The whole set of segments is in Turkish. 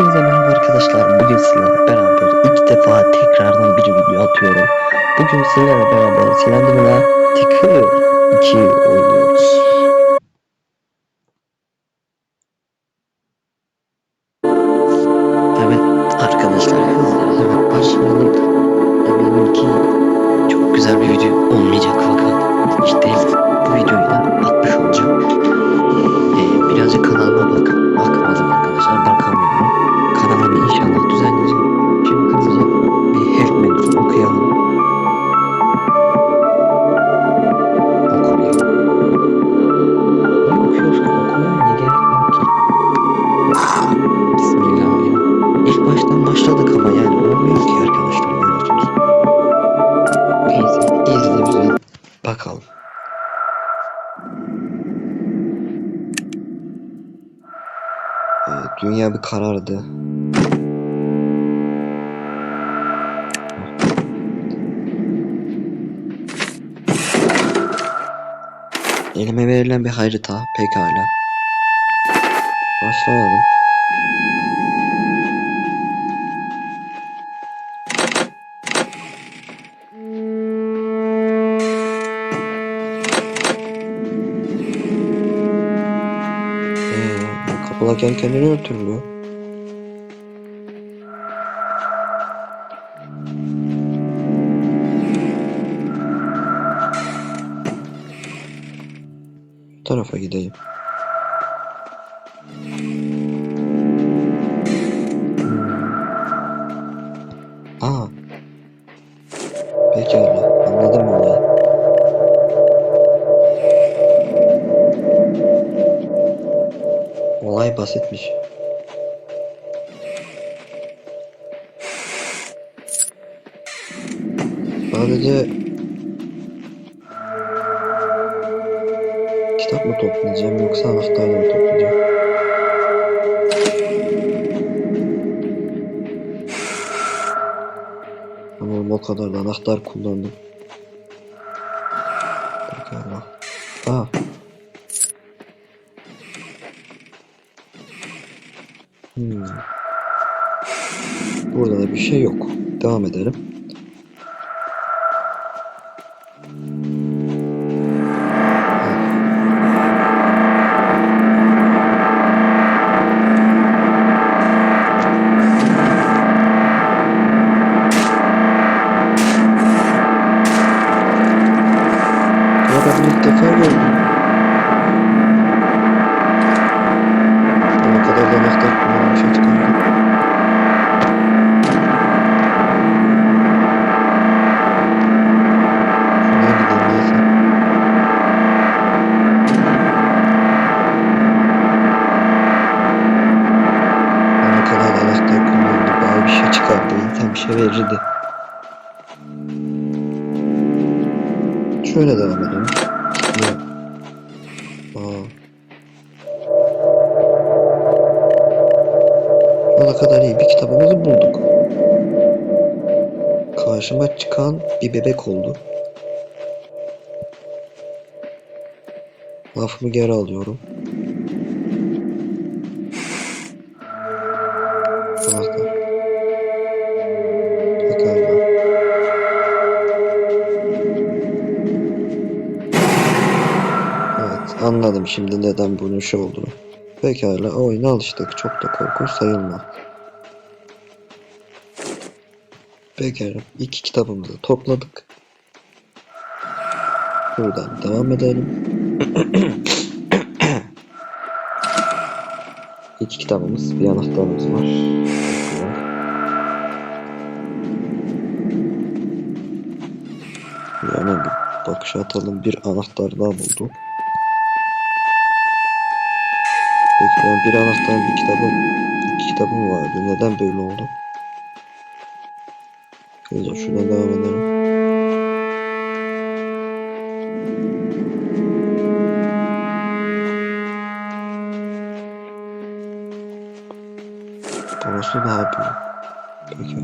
Hepinize merhaba arkadaşlar. Bugün sizlerle beraber ilk defa tekrardan bir video atıyorum. Bugün sizlerle beraber Sinan'la Ticker 2 oynuyoruz. Karardı. Elime verilen bir harita pekala. Başlayalım. Ee, kapılar kendi kendine örtülüyor. Bu tarafa gideyim. Aa. Pekala. Anladım olayı. Olay basitmiş. Sadece toplayacağım yoksa anahtarla mı toplayacağım? Tamam o kadar da anahtar kullandım. Pekala. Aa. Hmm. Burada da bir şey yok. Devam edelim. Verirdi. Şöyle devam edelim. Şu ana kadar iyi bir kitabımızı bulduk. Karşıma çıkan bir bebek oldu. Lafımı geri alıyorum. Anladım şimdi neden bunun şey olduğunu. Pekala oyuna alıştık. Çok da korkunç sayılmaz. Pekala iki kitabımızı topladık. Buradan devam edelim. iki kitabımız bir anahtarımız var. Bir Hemen bir bakış atalım. Bir anahtar daha bulduk. Ben bir anahtar bir kitabım iki kitabım vardı. Neden böyle oldu? Güzel şuradan devam edelim. Burası daha büyük. Peki.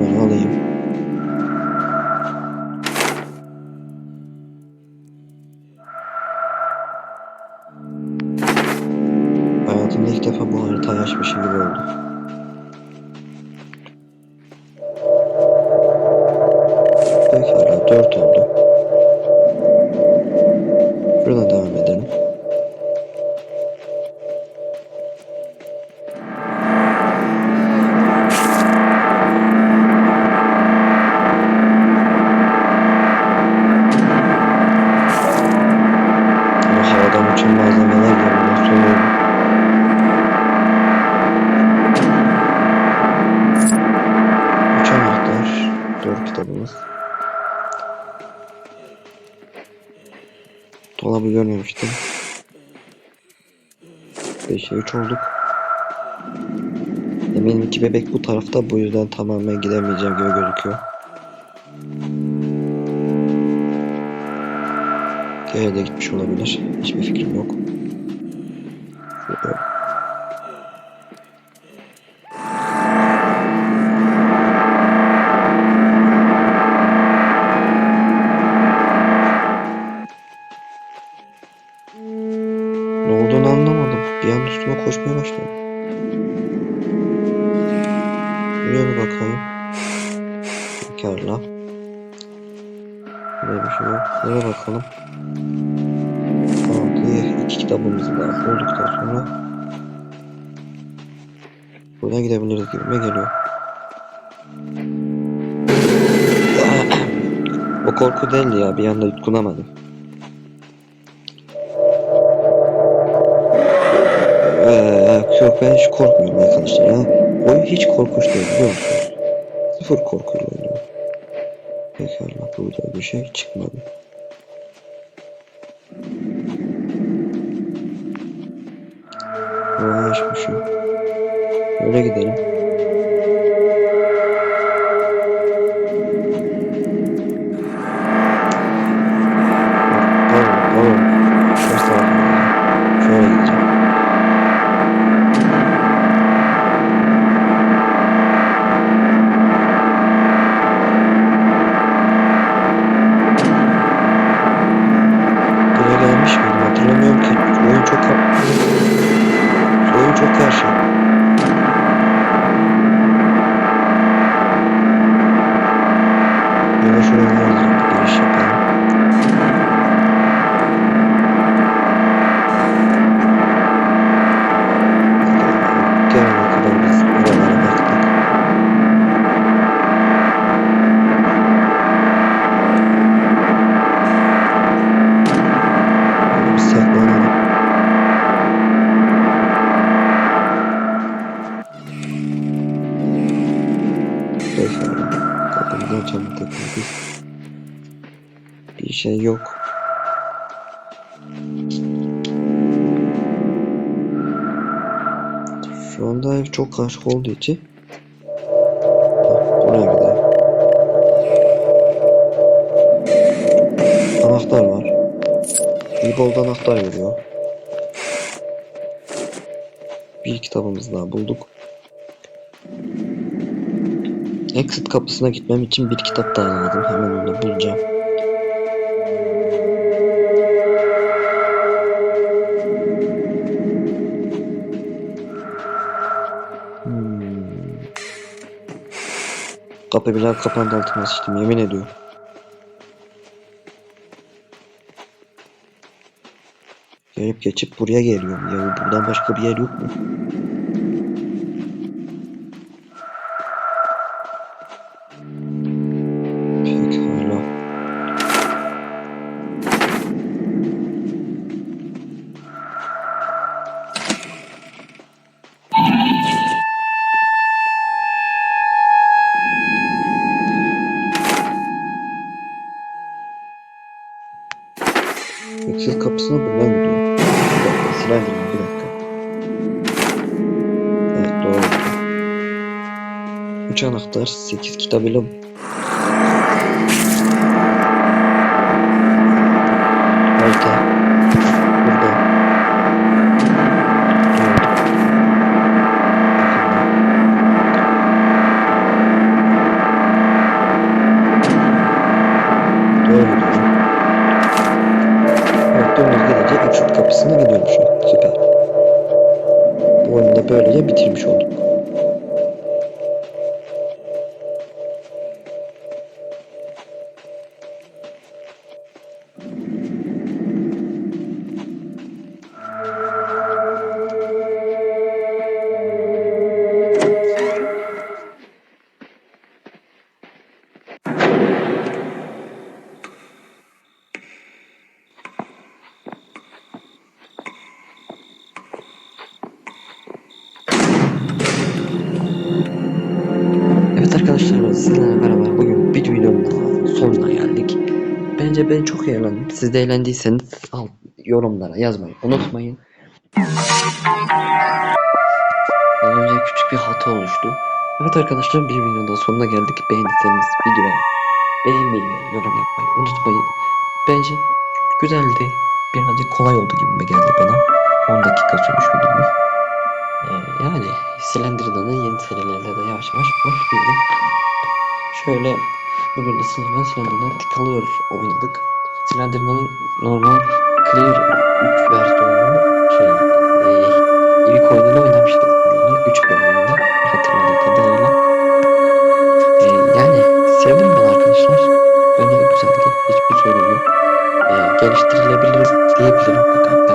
Bunları Dolabı görmemiştim. 5'e 3 olduk. Eminim ki bebek bu tarafta bu yüzden tamamen gidemeyeceğim gibi gözüküyor. Diğeri de gitmiş olabilir. Hiçbir fikrim yok. Şöyle. Üstüme koşmaya başladı. Bir bakayım. Pekala. Şey yok. Buraya bakalım. Tamam, diğer iki kitabımızı daha bulduktan sonra buradan gidebiliriz gibime geliyor. o korku değildi ya. Bir anda yutkunamadım. Ben hiç korkmuyorum arkadaşlar ya. Oyun hiç korkunç değil biliyor musunuz? Sıfır korkuyla oynuyorum. Pekala burada bir şey çıkmadı. Buraya açmışım. Öyle gidelim. Şey yok. Şu anda ev çok karışık olduğu için Heh, Oraya gidelim. Anahtar var. Bir bolda anahtar veriyor. Bir kitabımız daha bulduk. Exit kapısına gitmem için bir kitap daha lazım. Hemen onu bulacağım. Kapı biraz kapandı altıma sıçtım yemin ediyorum. Gelip geçip buraya geliyorum ya buradan başka bir yer yok mu? Exit kapısına buradan gidiyor. Bir dakika bir dakika. Evet doğru. 3 anahtar 8 kitabıyla bitirmiş olduk. Sizlerle beraber bugün bir videonun daha sonuna geldik. Bence ben çok eğlendim. Siz de eğlendiyseniz alt yorumlara yazmayı unutmayın. Az önce küçük bir hata oluştu. Evet arkadaşlar bir videonun daha sonuna geldik. Beğendiyseniz videoya beğenmeyi ve yorum yapmayı unutmayın. Bence güzeldi. Birazcık kolay oldu gibi geldi bana. 10 dakika sürmüş videomuz. Ee, yani Slenderman'ın yeni serilerine de yavaş yavaş başlıyorum. Şöyle bugün de Slenderman Slenderman tıkalıyor oynadık. Slenderman'ın normal Clear 3 versiyonunu şey e, ilk oyununu oynamıştık. 3 bölümünde hatırladığım kadarıyla. E, yani sevdim ben arkadaşlar. Bence güzeldi. Hiçbir sorun yok. E, geliştirilebilir diyebilirim fakat